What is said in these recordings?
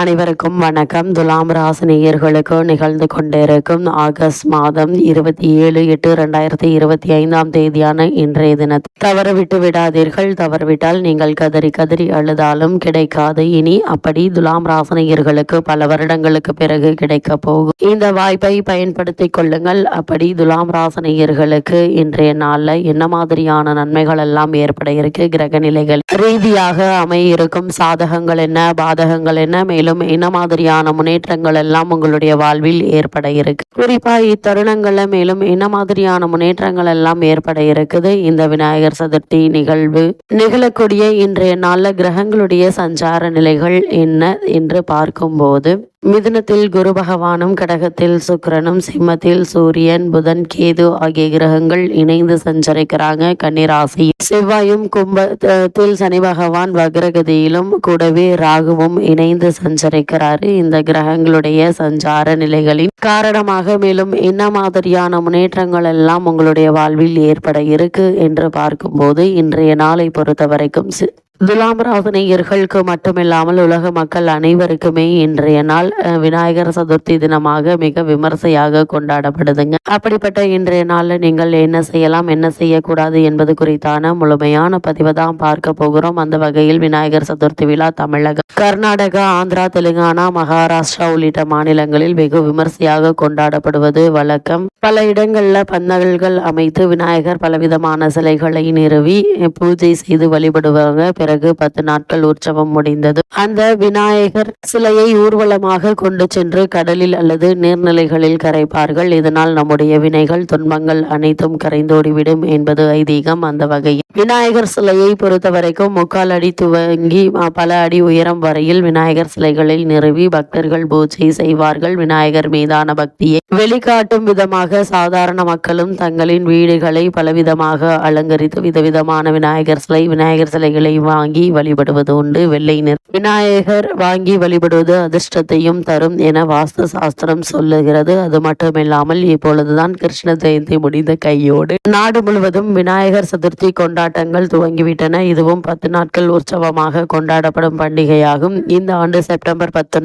அனைவருக்கும் வணக்கம். துலாம் ராசினியர்களுக்கு நிகழ்ந்து கொண்டிருக்கும் ஆகஸ்ட் மாதம் இருபத்தி ஏழு எட்டு ரெண்டாயிரத்தி இருபத்தி ஐந்தாம் தேதியான இன்றைய தினத்தை தவறு விட்டு விடாதீர்கள். தவறுவிட்டால் நீங்கள் கதறி கதறி அழுதாலும் கிடைக்காது. இனி அப்படி துலாம் ராசினியர்களுக்கு பல வருடங்களுக்கு பிறகு கிடைக்க போகும். இந்த வாய்ப்பை பயன்படுத்தி கொள்ளுங்கள். அப்படி துலாம் ராசினியர்களுக்கு இன்றைய நாளில் என்ன மாதிரியான நன்மைகள் எல்லாம் ஏற்பட இருக்கு? கிரக நிலைகள் ரீதியாக அமைய இருக்கும். சாதகங்கள் என்ன? பாதகங்கள் என்ன? மேலும் என்ன மாதிரியான முன்னேற்றங்கள் எல்லாம் உங்களுடைய வாழ்வில் ஏற்பட இருக்கு? குறிப்பா இத்தருணங்கள்ல மேலும் என்ன மாதிரியான முன்னேற்றங்கள் எல்லாம் ஏற்பட இருக்குது? இந்த விநாயகர் சதுர்த்தி நிகழ்வு நிகழக்கூடிய இன்றைய நாள்ல கிரகங்களுடைய சஞ்சார நிலைகள் என்ன என்று பார்க்கும்போது மிதுனத்தில் குரு பகவானும் கடகத்தில் சுக்கரனும் சிம்மத்தில் சூரியன் புதன் கேது ஆகிய கிரகங்கள் இணைந்து சஞ்சரிக்கிறாங்க கன்னிராசி. செவ்வாயும் கும்பத்தில் சனி பகவான் வக்ரகதியிலும் கூடவே ராகுவும் இணைந்து சஞ்சரிக்கிறாரு. இந்த கிரகங்களுடைய சஞ்சார நிலைகளின் காரணமாக மேலும் என்ன மாதிரியான முன்னேற்றங்கள் எல்லாம் உங்களுடைய வாழ்வில் ஏற்பட இருக்கு என்று பார்க்கும்போது இன்றைய நாளை பொறுத்த வரைக்கும் சி- துலாம் ராசினியர்களுக்கு மட்டுமில்லாமல் உலக மக்கள் அனைவருக்குமே இன்றைய நாள் விநாயகர் சதுர்த்தி தினமாக மிக விமர்சையாக கொண்டாடப்படுதுங்க. அப்படிப்பட்ட இன்றைய நாளில் நீங்கள் என்ன செய்யலாம் என்ன செய்யக்கூடாது என்பது குறித்தான முழுமையான பதிவை தான் பார்க்க போகிறோம். அந்த வகையில் விநாயகர் சதுர்த்தி விழா தமிழகம் கர்நாடகா ஆந்திரா தெலுங்கானா மகாராஷ்டிரா உள்ளிட்ட மாநிலங்களில் வெகு விமர்சையாக கொண்டாடப்படுவது வழக்கம். பல இடங்களில் பந்தல்கள் அமைத்து விநாயகர் பலவிதமான சிலைகளை நிறுவி பூஜை செய்து வழிபடுவாங்க பிறகு பத்து நாட்கள் உற்சவம் முடிந்தது. அந்த விநாயகர் சிலையை ஊர்வலமாக கொண்டு சென்று கடலில் அல்லது நீர்நிலைகளில் கரைப்பார்கள். இதனால் நம்முடைய வினைகள் துன்பங்கள் அனைத்தும் கரைந்தோடிவிடும் என்பது ஐதீகம் அந்த வகையில். விநாயகர் சிலையை பொறுத்த வரைக்கும் முக்கால் அடி துவங்கி பல அடி உயரம் வரையில் விநாயகர் சிலைகளில் நிறுவி பக்தர்கள் பூஜை செய்வார்கள். விநாயகர் மீதான பக்தியை வெளிக்காட்டும் விதமாக சாதாரண மக்களும் தங்களின் வீடுகளை பலவிதமாக அலங்கரித்து விதவிதமான விநாயகர் சிலை விநாயகர் சிலைகளை வாங்கி வழிபடுவது உண்டு. வெள்ளை நிற விநாயகர் வாங்கி வழிபடுவது அதிர்ஷ்டத்தையும் தரும் என வாஸ்து சாஸ்திரம் சொல்லுகிறது. அது மட்டுமில்லாமல் இப்பொழுதுதான் கிருஷ்ண ஜெயந்தி முடிந்த கையோடு. நாடு முழுவதும் விநாயகர் சதுர்த்தி கொண்டாட்டங்கள் துவங்கிவிட்டன. இதுவும் பத்து நாட்கள் உற்சவமாக கொண்டாடப்படும் பண்டிகையாகும். இந்த ஆண்டு செப்டம்பர் பத்து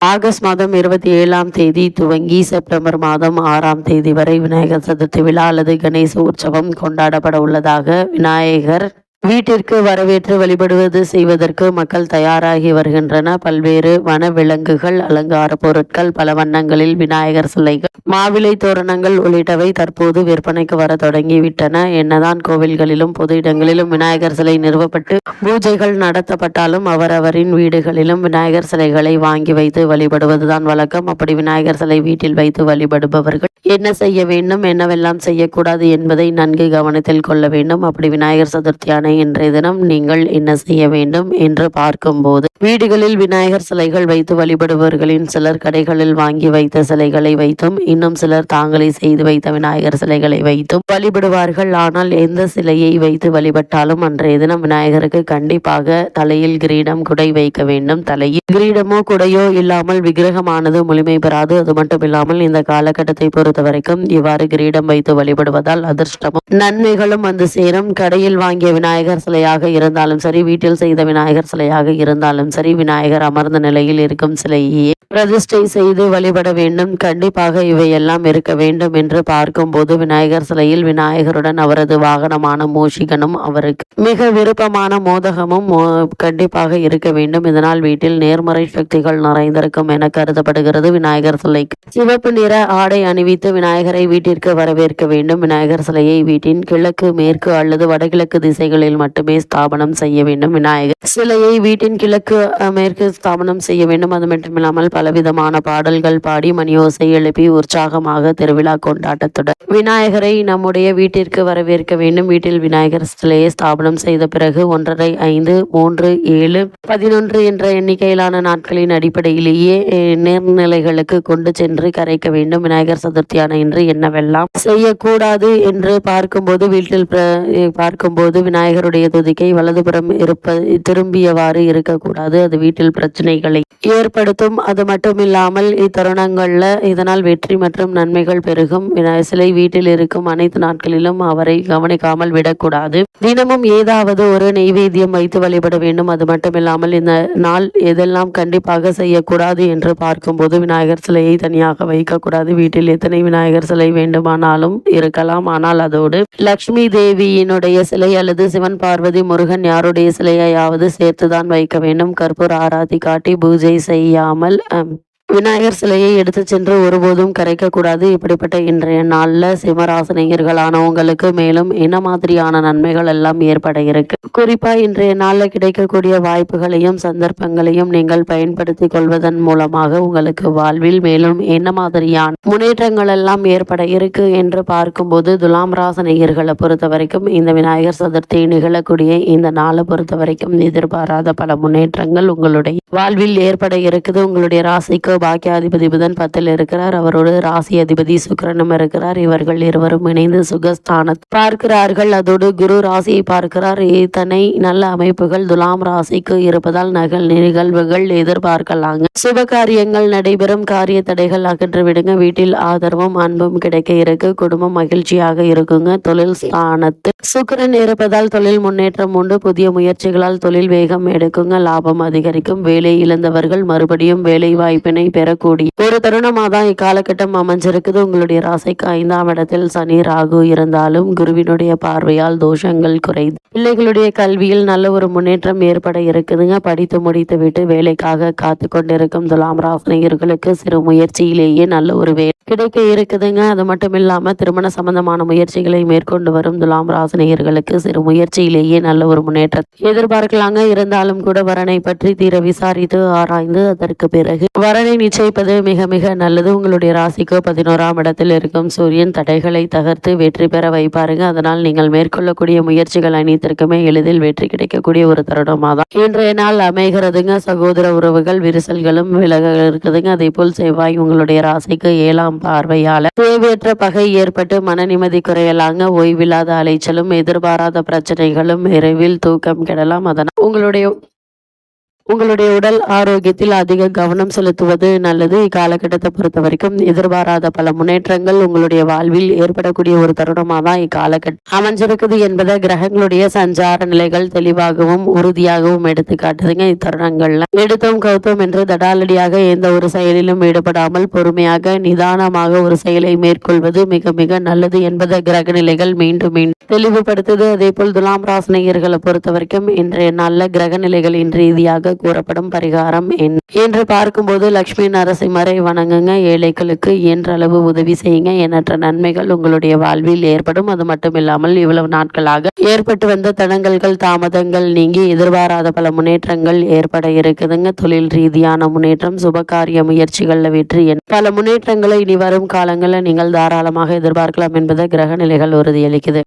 ஆகஸ்ட் மாதம் இருபத்தி ஏழாம் தேதி துவங்கி செப்டம்பர் மாதம் ஆறாம் தேதி வரை விநாயகர் சதுர்த்தி விழா அல்லது கணேச உற்சவம் கொண்டாடப்பட உள்ளதாக விநாயகர் வீட்டிற்கு வரவேற்று வழிபடுவது செய்வதற்கு மக்கள் தயாராகி வருகின்றன. பல்வேறு வன விலங்குகள் அலங்கார பொருட்கள் பல வண்ணங்களில் விநாயகர் சிலைகள் மாவிலை தோரணங்கள் உள்ளிட்டவை தற்போது விற்பனைக்கு வர தொடங்கிவிட்டன. என்னதான் கோவில்களிலும் பொது இடங்களிலும் விநாயகர் சிலை நிறுவப்பட்டு பூஜைகள் நடத்தப்பட்டாலும் அவரவரின் வீடுகளிலும் விநாயகர் சிலைகளை வாங்கி வைத்து வழிபடுவதுதான் வழக்கம். அப்படி விநாயகர் சிலை வீட்டில் வைத்து வழிபடுபவர்கள் என்ன செய்ய வேண்டும் என்னவெல்லாம் செய்யக்கூடாது என்பதை நன்கு கவனத்தில் கொள்ள வேண்டும். அப்படி விநாயகர் சதுர்த்தியான இன்றைய தினம் நீங்கள் என்ன செய்ய வேண்டும் என்று பார்க்கும்போது வீடுகளில் விநாயகர் சிலைகள் வைத்து வழிபடுபவர்களின் சிலர் கடைகளில் வாங்கி வைத்த சிலைகளை வைத்தும் இன்னும் சிலர் தாங்களே செய்து வைத்த விநாயகர் சிலைகளை வைத்தும் வழிபடுவார்கள். ஆனால் எந்த சிலையை வைத்து வழிபட்டாலும் அன்றைய தினம் விநாயகருக்கு கண்டிப்பாக தலையில் கிரீடம் குடை வைக்க வேண்டும். தலையில் கிரீடமோ குடையோ இல்லாமல் விக்கிரகமானது முழுமை பெறாது. அது மட்டும் இல்லாமல் இந்த காலகட்டத்தை பொறுத்த வரைக்கும் இவ்வாறு கிரீடம் வைத்து வழிபடுவதால் அதிர்ஷ்டமும் நன்மைகளும் வந்து சேரும். கடையில் வாங்கிய விநாயகர் சிலையாக இருந்தாலும் சரி வீட்டில் செய்த விநாயகர் சிலையாக இருந்தாலும் சரி விநாயகர் அமர்ந்த நிலையில் இருக்கும் சிலையே. பிரதிஷ்டை செய்து வழிபட வேண்டும். கண்டிப்பாக இவையெல்லாம் இருக்க வேண்டும் என்று பார்க்கும்போது விநாயகர் சிலையில் விநாயகருடன் அவரது வாகனமான மூஷிகனும் அவருக்கு மிக விருப்பமான மோதகமும் கண்டிப்பாக இருக்க வேண்டும். இதனால் வீட்டில் நேர்மறை சக்திகள் நிறைந்திருக்கும் என கருதப்படுகிறது விநாயகர் சிலைக்கு. சிவப்பு நிற ஆடை அணிவித்து விநாயகரை வீட்டிற்கு வரவேற்க வேண்டும். விநாயகர் சிலையை வீட்டின் கிழக்கு மேற்கு அல்லது வடகிழக்கு திசைகளில் மட்டுமே ஸ்தாபனம் செய்ய வேண்டும். விநாயகர் சிலையை வீட்டின் கிழக்கு மேற்கு ஸ்தாபனம் செய்ய வேண்டும். அது மட்டுமில்லாமல் பலவிதமான பாடல்கள் பாடி மணியோசை எழுப்பி உற்சாகமாக திருவிழா கொண்டாட்டத்துடன் விநாயகரை நம்முடைய வீட்டிற்கு வரவேற்க வேண்டும். வீட்டில் விநாயகர் சிலையை ஸ்தாபனம் செய்த பிறகு ஒன்றரை ஐந்து மூன்று ஏழு பதினொன்று என்ற எண்ணிக்கையிலான நாட்களின் அடிப்படையிலேயே நீர்நிலைகளுக்கு கொண்டு சென்று கரைக்க வேண்டும். விநாயகர் சதுர்த்தியான இன்று என்னவெல்லாம் செய்யக்கூடாது என்று பார்க்கும்போது வீட்டில் பார்க்கும்போது விநாயகர் விநாயகருடைய துதிக்கை வலதுபுறம் இருப்ப திரும்பியவாறு இருக்கக்கூடாது. அது வீட்டில் பிரச்சனைகளை ஏற்படுத்தும். அது மட்டும் இல்லாமல் இத்தருணங்கள்ல இதனால் வெற்றி மற்றும் நன்மைகள் பெருகும். விநாயகர் சிலை வீட்டில் இருக்கும் அனைத்து நாட்களிலும் அவரை கவனிக்காமல் விடக்கூடாது. தினமும் ஏதாவது ஒரு நெய்வேத்தியம் வைத்து வழிபட வேண்டும். அது மட்டுமில்லாமல் இந்த நாள் எதெல்லாம் கண்டிப்பாக செய்யக்கூடாது என்று பார்க்கும்போது விநாயகர் சிலையை தனியாக வைக்கக்கூடாது. வீட்டில் எத்தனை விநாயகர் சிலை வேண்டுமானாலும் இருக்கலாம். ஆனால் அதோடு லக்ஷ்மி தேவியினுடைய சிலை அல்லது சிவன் பார்வதி முருகன் யாருடைய சிலையாவது சேர்த்துதான் வைக்க வேண்டும். கற்பூர ஆராதி காட்டி பூஜை செய்யாமல் விநாயகர் சிலையை எடுத்து சென்று ஒருபோதும் கரைக்க கூடாது இப்படிப்பட்ட இன்றைய நாளில் சிம்மராசனிகர்களான உங்களுக்கு மேலும் என்ன மாதிரியான நன்மைகள் எல்லாம் ஏற்பட இருக்கு? குறிப்பா இன்றைய நாளில் கிடைக்கக்கூடிய வாய்ப்புகளையும் சந்தர்ப்பங்களையும் நீங்கள் பயன்படுத்தி கொள்வதன் மூலமாக உங்களுக்கு வாழ்வில் மேலும் என்ன மாதிரியான முன்னேற்றங்கள் எல்லாம் ஏற்பட இருக்கு என்று பார்க்கும்போது துலாம் ராசனிகர்களை பொறுத்த வரைக்கும் இந்த விநாயகர் சதுர்த்தி நிகழக்கூடிய இந்த நாளை பொறுத்த வரைக்கும் எதிர்பாராத பல முன்னேற்றங்கள் உங்களுடைய வாழ்வில் ஏற்பட இருக்குது. உங்களுடைய ராசிக்கு பாக்கியாதிபதி புதன் பத்தில் இருக்கிறார். அவரோடு ராசி அதிபதி சுக்கிரனும் இருக்கிறார். இவர்கள் இருவரும் இணைந்து சுகஸ்தானத்தை பார்க்கிறார்கள். அதோடு குரு ராசியை பார்க்கிறார். இத்தனை நல்ல அமைப்புகள் துலாம் ராசிக்கு இருப்பதால் நகல் நிகழ்வுகள் எதிர்பார்க்கலாங்க. சுப காரியங்கள் நடைபெறும். காரிய தடைகள் அகன்று விடுங்க. வீட்டில் ஆதரவும் அன்பும் கிடைக்க இருக்கு. குடும்பம் மகிழ்ச்சியாக இருக்குங்க. தொழில் ஸ்தானத்தில் சுக்கிரன் இருப்பதால் தொழில் முன்னேற்றம் உண்டு. புதிய முயற்சிகளால் தொழில் வேகம் எடுக்குங்க. லாபம் அதிகரிக்கும். வேலை இழந்தவர்கள் மறுபடியும் வேலை வாய்ப்பினை பெறக்கூடிய ஒரு தருணமாக தான் இக்காலகட்டம் அமைஞ்சிருக்குது. உங்களுடைய ராசிக்கு ஐந்தாம் இடத்தில் சனி ராகு இருந்தாலும் குருவினுடைய பார்வையால் தோஷங்கள் குறைந்து பிள்ளைகளுடைய கல்வியில் நல்ல ஒரு முன்னேற்றம் ஏற்பட இருக்குதுங்க. படித்து முடித்து விட்டு வேலைக்காக காத்து கொண்டிருக்கும் துலாம் ராசினியர்களுக்கு சிறு முயற்சியிலேயே நல்ல ஒரு வேலை கிடைக்க இருக்குதுங்க. அது மட்டும் இல்லாம திருமண சம்பந்தமான முயற்சிகளை மேற்கொண்டு வரும் துலாம் ராசினியர்களுக்கு சிறு முயற்சியிலேயே நல்ல ஒரு முன்னேற்றம் எதிர்பார்க்கலாங்க. இருந்தாலும் கூட வரனை பற்றி தீர விசாரித்து ஆராய்ந்து அதற்கு பிறகு வரனை நிச்சயிப்பது மிக மிக நல்லது. உங்களுடைய ராசிக்கு பதினோராம் இடத்தில் இருக்கும் சூரியன் தடைகளை தகர்த்து வெற்றி பெற வைப்பாருங்க. அதனால் நீங்கள் மேற்கொள்ளக்கூடிய முயற்சிகள் அனைத்திற்குமே எளிதில் வெற்றி கிடைக்கக்கூடிய ஒரு தருணமாக தான் இன்றைய நாள் அமைகிறதுங்க. சகோதர உறவுகள் விரிசல்களும் விலக இருக்குதுங்க. அதே போல் செவ்வாய் உங்களுடைய ராசிக்கு ஏழாம் பார்வையால தேவையற்ற பகை ஏற்பட்டு மன நிம்மதி குறையலாங்க. ஓய்வில்லாத அலைச்சலும் எதிர்பாராத பிரச்சனைகளும் விரைவில் தூக்கம் கெடலாம். அதனால் உங்களுடைய உங்களுடைய உடல் ஆரோக்கியத்தில் அதிக கவனம் செலுத்துவது நல்லது. இக்காலகட்டத்தை பொறுத்த வரைக்கும் எதிர்பாராத பல முன்னேற்றங்கள் உங்களுடைய வாழ்வில் ஏற்படக்கூடிய ஒரு தருணமாக தான் இக்காலகட்டம். அமைஞ்சிருக்குது என்பதை கிரகங்களுடைய சஞ்சார நிலைகள் தெளிவாகவும் உறுதியாகவும் எடுத்து காட்டுதுங்க இத்தருணங்கள்ல. எடுத்தோம் கவுத்தோம் என்று தடாலடியாக எந்த ஒரு செயலிலும் ஈடுபடாமல் பொறுமையாக நிதானமாக ஒரு செயலை மேற்கொள்வது மிக மிக நல்லது என்பதை கிரக நிலைகள் மீண்டும் மீண்டும் தெளிவுபடுத்துது. அதே போல் துலாம் ராசினியர்களை பொறுத்த வரைக்கும் இன்றைய நல்ல கிரக நிலைகளின் ரீதியாக கூறப்படும் பரிகாரம் என்ன? என்று பார்க்கும்போது லக்ஷ்மி நரசிம்மரை வணங்குங்க. ஏழைகளுக்கு இயன்ற உதவி செய்யுங்க. எண்ணற்ற நன்மைகள் உங்களுடைய வாழ்வில் ஏற்படும். அது மட்டும் இல்லாமல் இவ்வளவு நாட்களாக ஏற்பட்டு வந்த தடங்கல்கள் தாமதங்கள் நீங்கி எதிர்பாராத பல முன்னேற்றங்கள் ஏற்பட இருக்குதுங்க. தொழில் ரீதியான முன்னேற்றம் சுபகாரிய முயற்சிகளில் வெற்றி பல முன்னேற்றங்களை இனி வரும் காலங்களில் நீங்கள் தாராளமாக எதிர்பார்க்கலாம் என்பதை கிரக நிலைகள் உறுதியளிக்குது.